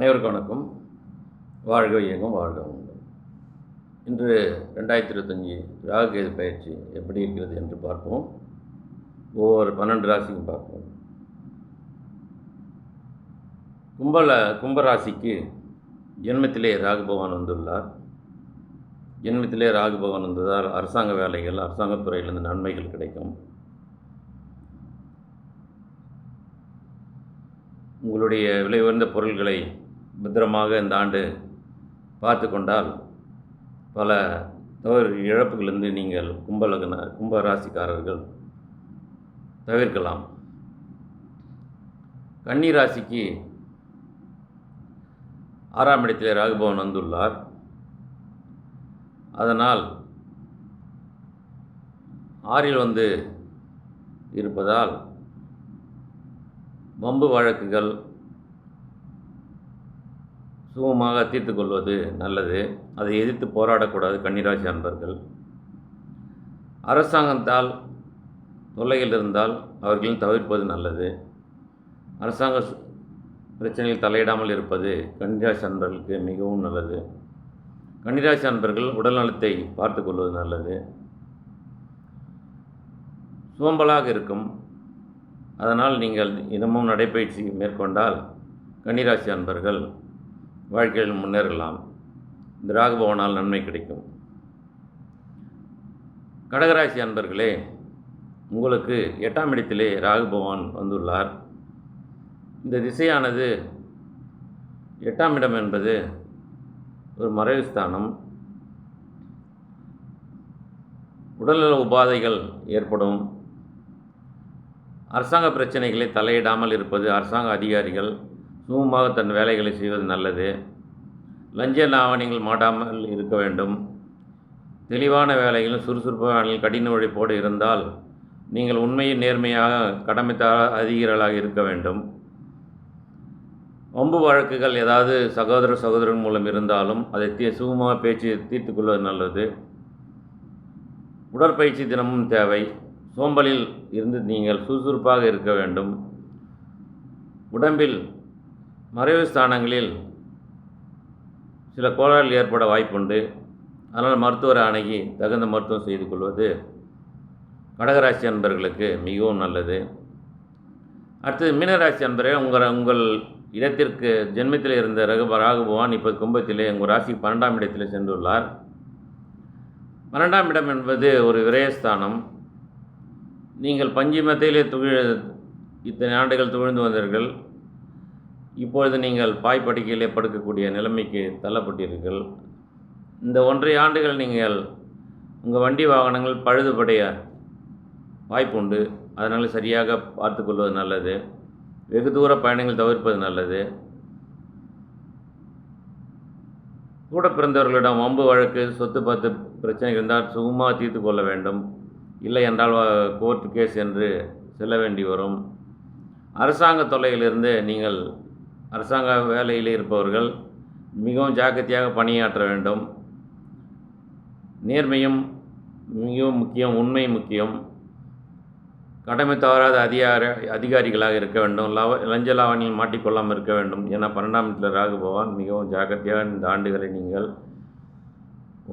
அனைவருக்கும் வணக்கம். வாழ்க இயங்கும் வாழ்க உண்டு இன்று ரெண்டாயிரத்தி இருபத்தஞ்சி ராகுகேது பயிற்சி எப்படி இருக்கிறது என்று பார்ப்போம். ஒவ்வொரு பன்னெண்டு ராசிக்கும் பார்ப்போம். கும்பல கும்பராசிக்கு ஜென்மத்திலே ராகு பகவான் வந்துள்ளார். ஜென்மத்திலே ராகு பகவான் வந்ததால் அரசாங்க வேலைகள் அரசாங்கத் துறையிலிருந்து நன்மைகள் கிடைக்கும். உங்களுடைய விலை உயர்ந்த பொருள்களை பத்திரமாக இந்த ஆண்டு பார்த்து கொண்டால் பல தவறு இழப்புகளிலிருந்து நீங்கள் கும்பலகன கும்ப ராசிக்காரர்கள் தவிர்க்கலாம். கன்னி ராசிக்கு ஆறாம் இடத்திலே ராகுபவன் வந்துள்ளார். அதனால் ஆறில் வந்து இருப்பதால் வம்பு வழக்குகள் சுகமாக தீர்த்து கொள்வது நல்லது. அதை எதிர்த்து போராடக்கூடாது கன்னிராசி அன்பர்கள். அரசாங்கத்தால் தொல்லைகள் இருந்தால் அவர்களையும் தவிர்ப்பது நல்லது. அரசாங்க பிரச்சனையில் தலையிடாமல் இருப்பது கன்னிராசி அன்பர்களுக்கு மிகவும் நல்லது. கன்னிராசி அன்பர்கள் உடல்நலத்தை பார்த்து கொள்வது நல்லது. சோம்பலாக இருக்கும். அதனால் நீங்கள் தினமும் நடைப்பயிற்சி மேற்கொண்டால் கன்னிராசி அன்பர்கள் வாழ்க்கையில் முன்னேறலாம். இந்த ராகுபவனால் நன்மை கிடைக்கும். கடகராசி அன்பர்களே உங்களுக்கு எட்டாம் இடத்திலே ராகு பகவான் வந்துள்ளார். இந்த திசையானது எட்டாம் இடம் என்பது ஒரு மறைவு ஸ்தானம். உடல்நல உபாதைகள் ஏற்படும். அரசாங்க பிரச்சனைகளை தலையிடாமல் இருப்பது அரசாங்க அதிகாரிகள். சுமூகமாக தன் வேலைகளை செய்வது நல்லது. லஞ்ச லாவணிகள் மாட்டாமல் இருக்க வேண்டும். தெளிவான வேலைகளும் சுறுசுறுப்பான வேலைகள் கடின உழைப்போடு இருந்தால் நீங்கள் உண்மையை நேர்மையாக கடமைத்த அதிகாரிகளாக இருக்க வேண்டும். வம்பு வழக்குகள் ஏதாவது சகோதர சகோதரன் மூலம் இருந்தாலும் அதை தீ சுகமாக பேச்சு தீர்த்து கொள்வது நல்லது. உடற்பயிற்சி தினமும் தேவை. சோம்பலில் இருந்து நீங்கள் சுறுசுறுப்பாக இருக்க வேண்டும். உடம்பில் மறைவு ஸ்தானங்களில் சில கோளாறுகள் ஏற்பட வாய்ப்புண்டு. அதனால் மருத்துவரை அணுகி தகுந்த மருத்துவம் செய்து கொள்வது கடகராசி அன்பர்களுக்கு மிகவும் நல்லது. அடுத்தது மீனராசி அன்பரே உங்கள் உங்கள் இடத்திற்கு ஜென்மத்தில் இருந்த ரகு ராகுபவான் இப்போ கும்பத்திலே உங்கள் ராசிக்கு பன்னெண்டாம் இடத்திலே சென்றுள்ளார். பன்னெண்டாம் இடம் என்பது ஒரு விரயஸ்தானம். நீங்கள் பஞ்சிமத்திலே துகிழ் இத்தனை ஆண்டுகள் துவிழ்ந்து வந்தீர்கள். இப்பொழுது நீங்கள் பாய்ப்படுக்கையிலே படுக்கக்கூடிய நிலைமைக்கு தள்ளப்பட்டீர்கள். இந்த ஒன்றை ஆண்டுகள் நீங்கள் உங்கள் வண்டி வாகனங்கள் பழுதுபடைய வாய்ப்பு உண்டு அதனால் சரியாக பார்த்துக்கொள்வது நல்லது. வெகு தூர பயணங்கள் தவிர்ப்பது நல்லது. கூட பிறந்தவர்களிடம் வம்பு வழக்கு சொத்து பத்து பிரச்சனை இருந்தால் சுகமாக தீர்த்து கொள்ள வேண்டும். இல்லை என்றால் கோர்ட் கோர்ட்டு கேஸ் என்று செல்ல வேண்டி வரும். அரசாங்க தொல்லையிலிருந்து நீங்கள் அரசாங்க வேலையில் இருப்பவர்கள் மிகவும் ஜாக்கிரதையாக பணியாற்ற வேண்டும். நேர்மையும் மிகவும் முக்கியம் உண்மை முக்கியம். கடமை தவறாத அதிகார அதிகாரிகளாக இருக்க வேண்டும். லவ லஞ்ச லாவணியில் மாட்டிக்கொள்ளாமல் இருக்க வேண்டும் ஏன்னா பன்னெண்டாம் வீட்டில் ராகு பகவான் மிகவும் ஜாக்கிரதையாக இந்த ஆண்டுகளை நீங்கள்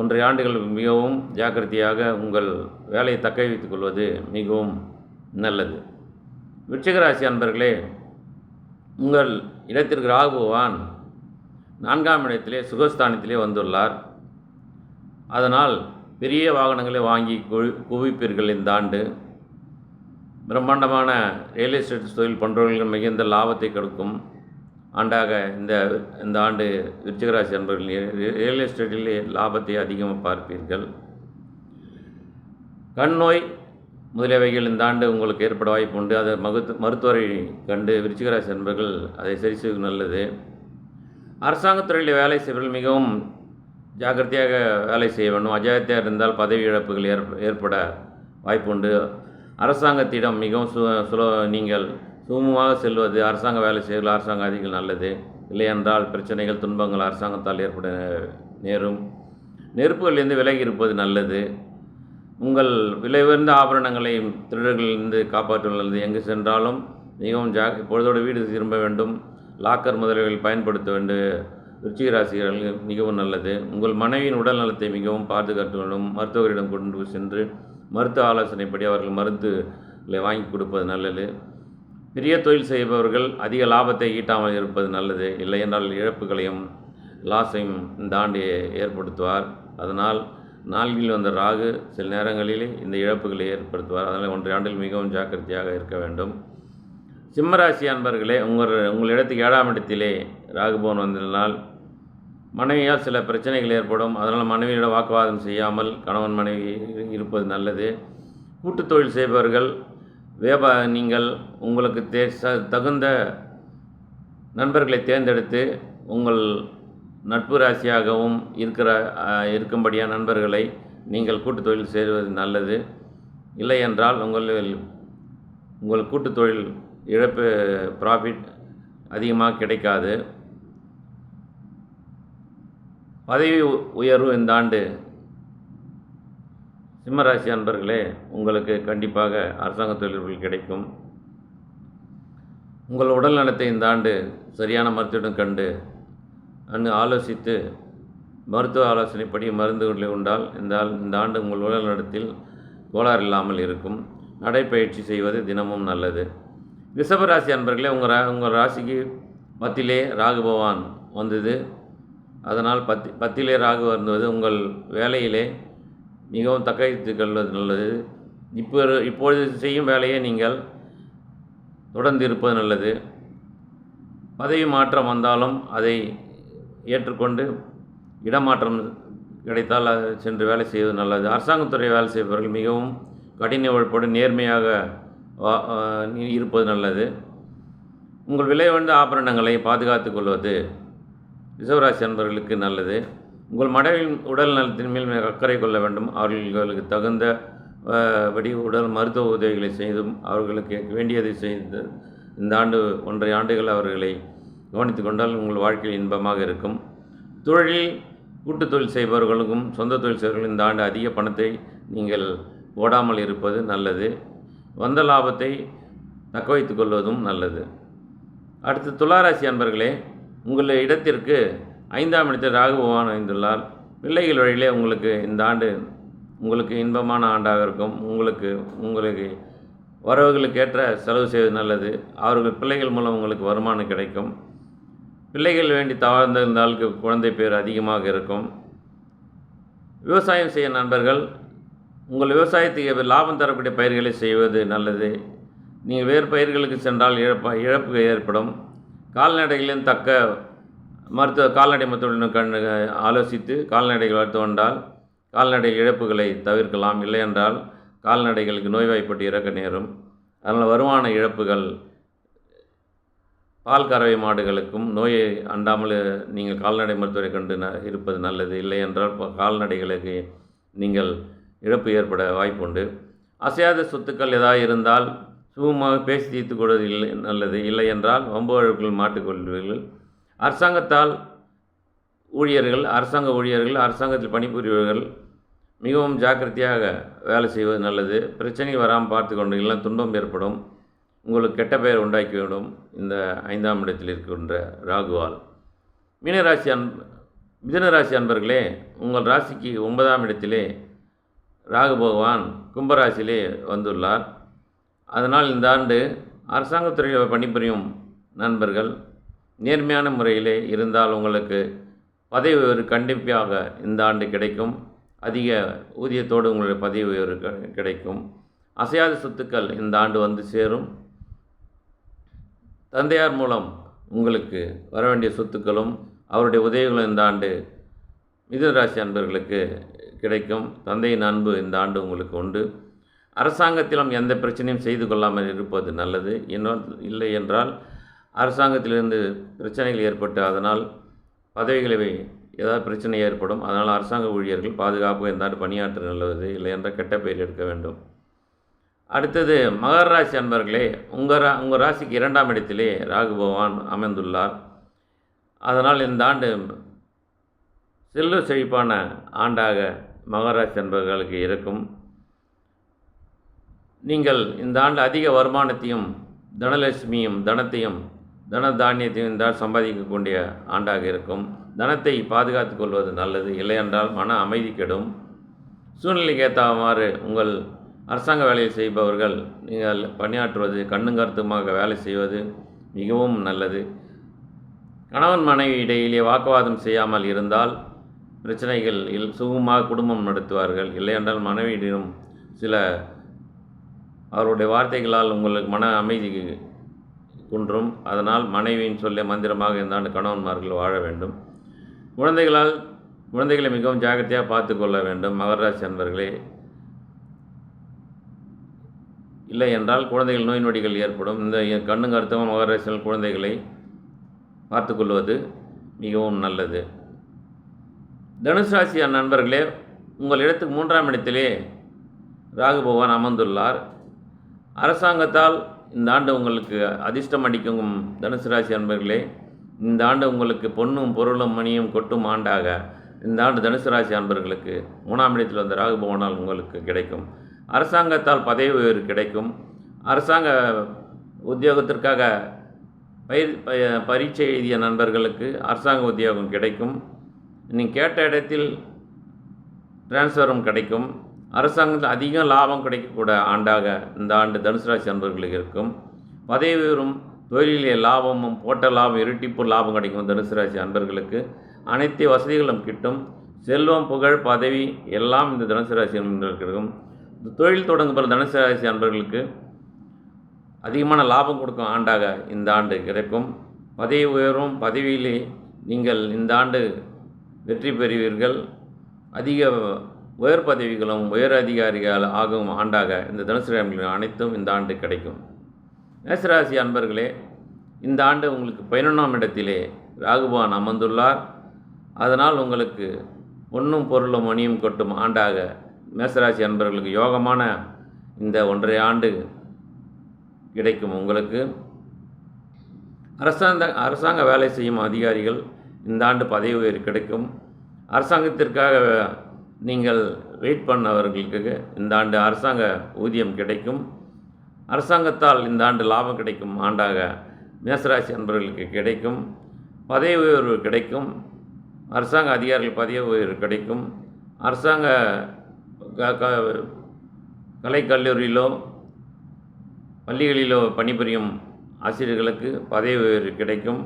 ஒன்றை ஆண்டுகள் மிகவும் ஜாக்கிரதையாக உங்கள் வேலையை தக்க வைத்துக் கொள்வது மிகவும் நல்லது. விருச்சிகராசி அன்பர்களே உங்கள் இடத்திற்கு ராகு பகவான் நான்காம் இடத்திலே சுகஸ்தானத்திலே வந்துள்ளார். அதனால் பெரிய வாகனங்களை வாங்கி குவி குவிப்பீர்கள் இந்த ஆண்டு. பிரம்மாண்டமான ரியல் எஸ்டேட் தொழில் பண்ணுறவர்கள் மிகுந்த லாபத்தை கொடுக்கும். ஆண்டாக இந்த இந்த ஆண்டு விருச்சிகராசி என்பவர்கள் ரியல் எஸ்டேட்டிலே லாபத்தை அதிகமாக பார்ப்பீர்கள். கண் நோய் முதலியவைகள் இந்த ஆண்டு உங்களுக்கு ஏற்பட வாய்ப்பு உண்டு. அதை மகுத்து மருத்துவரை கண்டு விருச்சிகராசி அன்பர்கள் அதை சரி செய்வது நல்லது. அரசாங்கத் துறையில் வேலை செய்வர்கள் மிகவும் ஜாக்கிரதையாக வேலை செய்ய வேண்டும். அஜாக்கிரதையாக இருந்தால் பதவி இழப்புகள் ஏற்ப ஏற்பட வாய்ப்புண்டு அரசாங்கத்திடம் மிகவும் சு சுல நீங்கள் சுமூகமாக செல்வது அரசாங்க வேலை செய்வது அரசாங்க அதிகள் நல்லது. இல்லையென்றால் பிரச்சனைகள் துன்பங்கள் அரசாங்கத்தால் ஏற்பட நேரும். நெருப்புகளிலிருந்து விலகி இருப்பது நல்லது. உங்கள் விலை உயர்ந்த ஆபரணங்களை திருடர்களிலிருந்து காப்பாற்றுள்ளது நல்லது எங்கு சென்றாலும் மிகவும் ஜா பொழுதோடு வீடு திரும்ப வேண்டும். லாக்கர் முதலில் பயன்படுத்த வேண்டும். விருச்சிக ராசிகள் மிகவும் நல்லது. உங்கள் மனைவியின் உடல் நலத்தை மிகவும் பாதுகாத்து வேண்டும். மருத்துவரிடம் கொண்டு சென்று மருத்துவ ஆலோசனைப்படி அவர்கள் மருந்துகளை வாங்கி கொடுப்பது நல்லது. பெரிய தொழில் செய்பவர்கள் அதிக லாபத்தை ஈட்டாமல் இருப்பது நல்லது. இல்லை என்றால் இழப்புகளையும் லாஸையும் இந்த ஆண்டு ஏற்படுத்துவார். அதனால் நான்கில் வந்த ராகு சில நேரங்களிலே இந்த இழப்புகளை ஏற்படுத்துவார். அதனால் ஒன்றை ஆண்டில் மிகவும் ஜாக்கிரதையாக இருக்க வேண்டும். சிம்மராசி அன்பர்களே உங்கள் உங்கள் இடத்துக்கு ஏழாம் இடத்திலே ராகுபவன் வந்ததினால் மனைவியால் சில பிரச்சனைகள் ஏற்படும். அதனால் மனைவியிடம் வாக்குவாதம் செய்யாமல் கணவன் மனைவி இருப்பது நல்லது. கூட்டுத் தொழில் செய்பவர்கள் வியாபா நீங்கள் உங்களுக்கு தே தகுந்த நண்பர்களை தேர்ந்தெடுத்து உங்கள் நட்பு ராசியாகவும் இருக்கிற இருக்கும்படியான நண்பர்களை நீங்கள் கூட்டுத் தொழில் செய்வது நல்லது. இல்லை என்றால் உங்கள் உங்கள் கூட்டுத் தொழில் இழப்பு ப்ராஃபிட் அதிகமாக கிடைக்காது. பதவி உயர்வு இந்த ஆண்டு சிம்மராசி அன்பர்களே உங்களுக்கு கண்டிப்பாக அரசாங்க தொழில்கள் கிடைக்கும். உங்கள் உடல் நலத்தை இந்த ஆண்டு சரியான மருத்துவம் கண்டு அன்று ஆலோசித்து மருத்துவ ஆலோசனைப்படி மருந்துகளை உண்டால் இந்த இந்த ஆண்டு உங்கள் உடல் நடத்தில் கோளாறு இல்லாமல் இருக்கும். நடைப்பயிற்சி செய்வது தினமும் நல்லது. ரிஷபராசி அன்பர்களே உங்கள் ரா உங்கள் ராசிக்கு பத்திலே ராகு பகவான் வந்தது. அதனால் பத்தி பத்திலே ராகு வருவது உங்கள் வேலையிலே மிகவும் தக்கவைத்துக் கொள்வது நல்லது. இப்போ இப்பொழுது செய்யும் வேலையை நீங்கள் தொடர்ந்து இருப்பது நல்லது. பதவி மாற்றம் வந்தாலும் அதை ஏற்றுக்கொண்டு இடமாற்றம் கிடைத்தால் அது சென்று வேலை செய்வது நல்லது. அரசாங்கத்துறை வேலை செய்பவர்கள் மிகவும் கடின உழைப்போடு நேர்மையாக வா- இருப்பது நல்லது. உங்கள் விலை வந்த ஆபரணங்களை பாதுகாத்துக் கொள்வது ரிசவராசி அன்பர்களுக்கு நல்லது. உங்கள் மனைவியின் உடல் நலத்தின் மேல் மிக அக்கறை கொள்ள வேண்டும். அவர்களுக்கு தகுந்த படி உடல் மருத்துவ உதவிகளை செய்தும் அவர்களுக்கு வேண்டியதை செய்து இந்த ஆண்டு ஒன்றை ஆண்டுகள் அவர்களை கவனித்து கொண்டால் உங்கள் வாழ்க்கையில் இன்பமாக இருக்கும். தொழிலில் கூட்டுத் தொழில் செய்பவர்களுக்கும் சொந்த தொழில் செய்பவர்களும் இந்த ஆண்டு அதிக பணத்தை நீங்கள் ஓடாமல் இருப்பது நல்லது. வந்த லாபத்தை தக்க வைத்துக் கொள்வதும் நல்லது. அடுத்து துளாராசி அன்பர்களே உங்கள் இடத்திற்கு ஐந்தாம் இடத்தில் ராகு பகவான் அமைந்துள்ளார் பிள்ளைகள் வழியிலே உங்களுக்கு இந்த ஆண்டு உங்களுக்கு இன்பமான ஆண்டாக இருக்கும். உங்களுக்கு உங்களுக்கு வரவுகளுக்கு ஏற்ற செலவு செய்வது நல்லது. அவர்கள் பிள்ளைகள் மூலம் உங்களுக்கு வருமானம் கிடைக்கும். பிள்ளைகள் வேண்டி தவழ்ந்திருந்தால் குழந்தை பேர் அதிகமாக இருக்கும். விவசாயம் செய்ய நண்பர்கள் உங்கள் விவசாயத்துக்கு லாபம் தரக்கூடிய பயிர்களை செய்வது நல்லது. நீங்கள் வேறு பயிர்களுக்கு சென்றால் இழப்ப இழப்பு ஏற்படும். கால்நடைகளின் தக்க மருத்துவ கால்நடை மருத்துவ கண் ஆலோசித்து கால்நடைகள் வளர்த்து கொண்டால் கால்நடை இழப்புகளை தவிர்க்கலாம். இல்லையென்றால் கால்நடைகளுக்கு நோய்வாய்ப்பட்டு இறக்க நேரும். அதனால் வருமான இழப்புகள் பால் கறவை மாடுகளுக்கும் நோயை அண்டாமல் நீங்கள் கால்நடை மருத்துவரை கண்டு ந- இருப்பது நல்லது. இல்லை என்றால் ப- கால்நடைகளுக்கு நீங்கள் இழப்பு ஏற்பட வாய்ப்புண்டு. அசையாத சொத்துக்கள் ஏதாவது இருந்தால் சுகமாக பேசி தீர்த்து கொள்வது இல்லை நல்லது. இல்லை என்றால் வம்பு வழக்குகள் மாட்டிக்கொள்வீர்கள் அரசாங்கத்தால் ஊழியர்கள் அரசாங்க ஊழியர்கள் அரசாங்கத்தில் பணிபுரிபவர்கள் மிகவும் ஜாக்கிரதையாக வேலை செய்வது நல்லது. பிரச்சனை வராமல் பார்த்து கொண்டு இல்லை துன்பம் ஏற்படும். உங்களுக்கு கெட்ட பெயர் உண்டாக்கிவிடும் இந்த ஐந்தாம் இடத்தில் இருக்கின்ற ராகுவால். மீனராசி அன் மிதனராசி அன்பர்களே உங்கள் ராசிக்கு ஒன்பதாம் இடத்திலே ராகு பகவான் கும்பராசியிலே வந்துள்ளார். அதனால் இந்த ஆண்டு அரசாங்கத்துறையில் பணிபுரியும் நண்பர்கள் நேர்மையான முறையிலே இருந்தால் உங்களுக்கு பதவி உயர்வு கண்டிப்பாக இந்த ஆண்டு கிடைக்கும். அதிக ஊதியத்தோடு உங்களுடைய பதவி உயர்வு கிடைக்கும். அசையாத சொத்துக்கள் இந்த ஆண்டு வந்து சேரும். தந்தையார் மூலம் உங்களுக்கு வர வேண்டிய சொத்துக்களும் அவருடைய உதவிகளும் இந்த ஆண்டு மிதுன ராசி அன்பர்களுக்கு கிடைக்கும். தந்தையின் அன்பு இந்த ஆண்டு உங்களுக்கு உண்டு. அரசாங்கத்திலும் எந்த பிரச்சனையும் செய்து கொள்ளாமல் இருப்பது நல்லது. இன்னும் இல்லை என்றால் அரசாங்கத்திலிருந்து பிரச்சனைகள் ஏற்பட்டு அதனால் பதவிகளை ஏதாவது பிரச்சனை ஏற்படும். அதனால் அரசாங்க ஊழியர்கள் பாதுகாப்பு இந்த ஆண்டு பணியாற்ற நல்லது இல்லை என்றால் கெட்ட பெயர் எடுக்க வேண்டும். அடுத்தது மகர ராசி அன்பர்களே உங்கள் ரா உங்கள் ராசிக்கு இரண்டாம் இடத்திலே ராகு பகவான் அமைந்துள்ளார். அதனால் இந்த ஆண்டு செல்வ செழிப்பான ஆண்டாக மகராசி அன்பர்களுக்கு இருக்கும். நீங்கள் இந்த ஆண்டு அதிக வருமானத்தையும் தனலட்சுமியும் தனத்தையும் தன தானியத்தினால் சம்பாதிக்கக்கூடிய ஆண்டாக இருக்கும். தனத்தை பாதுகாத்து கொள்வது நல்லது இல்லையென்றால் மன அமைதி கெடும். சூழ்நிலைக்கு ஏற்றவாறு உங்கள் அரசாங்க வேலையை செய்பவர்கள் நீங்கள் பணியாற்றுவது கண்ணும் கருத்துமாக வேலை செய்வது மிகவும் நல்லது. கணவன் மனைவி இடையிலே வாக்குவாதம் செய்யாமல் இருந்தால் பிரச்சனைகள் இல் சுகமாக குடும்பம் நடத்துவார்கள். இல்லையென்றால் மனைவியிடம் சில அவருடைய வார்த்தைகளால் உங்களுக்கு மன அமைதி குன்றும். அதனால் மனைவியின் சொல்ல மந்திரமாக இருந்தான் கணவன்மார்கள் வாழ வேண்டும். குழந்தைகளால் குழந்தைகளை மிகவும் ஜாக்கிரதையாக பார்த்து கொள்ள வேண்டும். மகராசி அன்பர்களே இல்லை என்றால் குழந்தைகள் நோய் நொடிகள் ஏற்படும். இந்த கண்ணு கருத்தமாக மகராசிகள் குழந்தைகளை பார்த்துக்கொள்வது மிகவும் நல்லது. தனுசு ராசி நண்பர்களே உங்கள் இடத்துக்கு மூன்றாம் இடத்திலே ராகு பகவான் அமர்ந்துள்ளார். அரசாங்கத்தால் இந்த ஆண்டு உங்களுக்கு அதிர்ஷ்டம் அடிக்கும் தனுசு ராசி அன்பர்களே இந்த ஆண்டு உங்களுக்கு பொண்ணும் பொருளும் மணியும் கொட்டும் ஆண்டாக. இந்த ஆண்டு தனுசு ராசி அன்பர்களுக்கு மூணாம் இடத்தில் வந்த ராகு பகவானால் உங்களுக்கு கிடைக்கும். அரசாங்கத்தால் பதவி உயர்வு கிடைக்கும். அரசாங்க உத்தியோகத்திற்காக பயிர் ப- பரீட்சை எழுதிய நண்பர்களுக்கு அரசாங்க உத்தியோகம் கிடைக்கும். நீங்கள் கேட்ட இடத்தில் டிரான்ஸ்ஃபரும் கிடைக்கும். அரசாங்கத்தில் அதிகம் லாபம் கிடைக்கக்கூட ஆண்டாக இந்த ஆண்டு தனுசு ராசி அன்பர்களுக்கு இருக்கும். பதவி உயரும் தொழிலே லாபமும் போட்ட லாபம் இரட்டிப்பு லாபம் கிடைக்கும் தனுசு ராசி அன்பர்களுக்கு. அனைத்து வசதிகளும் கிட்டும். செல்வம் புகழ் பதவி எல்லாம் இந்த தனுசு ராசி நண்பர்களுக்கு இருக்கும் இந்த தொழில் தொடங்குகிற தனுசு ராசி அன்பர்களுக்கு அதிகமான லாபம் கொடுக்கும் ஆண்டாக இந்த ஆண்டு கிடைக்கும். பதவி உயரும் பதவியிலே நீங்கள் இந்த ஆண்டு வெற்றி பெறுவீர்கள். அதிக உயர் பதவிகளும் உயர் அதிகாரிகள் ஆகும் ஆண்டாக இந்த தனுசு ராசிகள் அனைத்தும் இந்த ஆண்டு கிடைக்கும். மேசராசி அன்பர்களே இந்த ஆண்டு உங்களுக்கு பதினொன்றாம் இடத்திலே ராகுபான் அமர்ந்துள்ளார். அதனால் உங்களுக்கு ஒன்றும் பொருளும் மணியும் கொட்டும் ஆண்டாக மேசராசி அன்பர்களுக்கு யோகமான இந்த ஒன்றரை ஆண்டு கிடைக்கும் உங்களுக்கு. அரசாங்க அரசாங்க வேலை செய்யும் அதிகாரிகள் இந்த ஆண்டு பதவி உயர்வு கிடைக்கும். அரசாங்கத்திற்காக நீங்கள் வெயிட் பண்ணவர்களுக்கு இந்த ஆண்டு அரசாங்க ஊதியம் கிடைக்கும். அரசாங்கத்தால் இந்த ஆண்டு லாபம் கிடைக்கும் ஆண்டாக மேசராசி அன்பர்களுக்கு கிடைக்கும். பதவி உயர்வு கிடைக்கும். அரசாங்க அதிகாரிகள் பதவி உயர்வு கிடைக்கும். அரசாங்க கலைக்கல்லூரியிலோ பள்ளிகளிலோ பணிபுரியும் ஆசிரியர்களுக்கு பதவி உயர்வு கிடைக்கும்.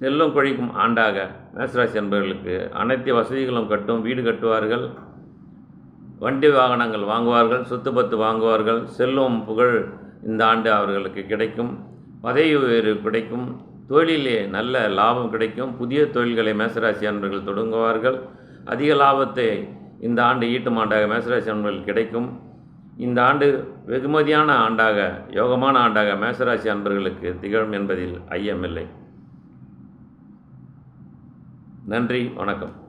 செல்லும் கொழிக்கும் ஆண்டாக மேசராசி என்பவர்களுக்கு அனைத்து வசதிகளும் கட்டும் வீடு கட்டுவார்கள். வண்டி வாகனங்கள் வாங்குவார்கள் சொத்து பத்து வாங்குவார்கள். செல்லும் புகழ் இந்த ஆண்டு அவர்களுக்கு கிடைக்கும். பதவி உயர்வு கிடைக்கும். தொழிலே நல்ல லாபம் கிடைக்கும். புதிய தொழில்களை மேசராசி அன்பர்கள் தொடங்குவார்கள். அதிக லாபத்தை இந்த ஆண்டு ஈட்டும் ஆண்டாக மேசராசி அன்பர்கள் கிடைக்கும். இந்த ஆண்டு வெகுமதியான ஆண்டாக யோகமான ஆண்டாக மேசராசி அன்பர்களுக்கு திகழும் என்பதில் ஐயமில்லை. நன்றி வணக்கம்.